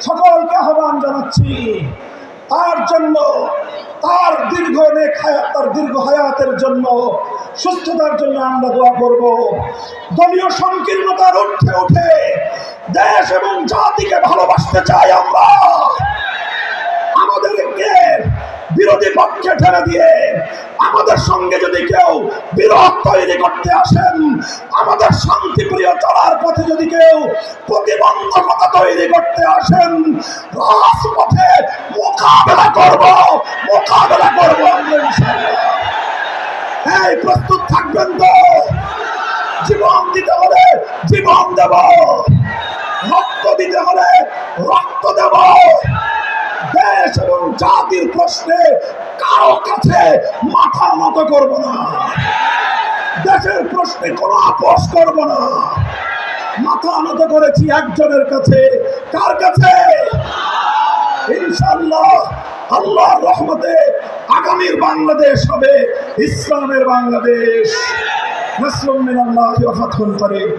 সকলকে আহ্বান জানাচ্ছি। তার জন্য, তার দীর্ঘ নেক হায়াত, তার দীর্ঘ হায়াতের জন্য, সুস্থতার জন্য আমরা দোয়া করব। দলীয় সংকীর্ণতার উঠে উঠে দেশ এবং জাতিকে ভালোবাসতে চাই আমরা। আমাদেরকে বিরোধী পক্ষে ঠেলে দিয়ে আমাদের সঙ্গে যদি কেউ বিরোধ তৈরি করতে আসেন, আমাদের শান্তিপ্রিয় চলার পথে যদি কেউ প্রতিবন্ধকতা তৈরি করতে আসেন, রাজপথে মোকাবেলা করব মোকাবেলা করব এই প্রস্তুত থাকবেন তো? জীবন দিতে হলে জীবন দেব, রক্ত দিতে হলে রক্ত দেব। দেশ এবং জাতির প্রশ্নে কারও কাছে মাথা নত করব না। দেশের প্রশ্নে কোনো আপোষ করব না। মাথা আনত করেছি একজনের কাছে। কার কাছে? ইনশাল্লাহ আল্লাহর রহমতে আগামীর বাংলাদেশ হবে, ইসলামের বাংলাদেশ। মুসলিম মিনাল্লাহ ওয়া ফাতহুন করিম।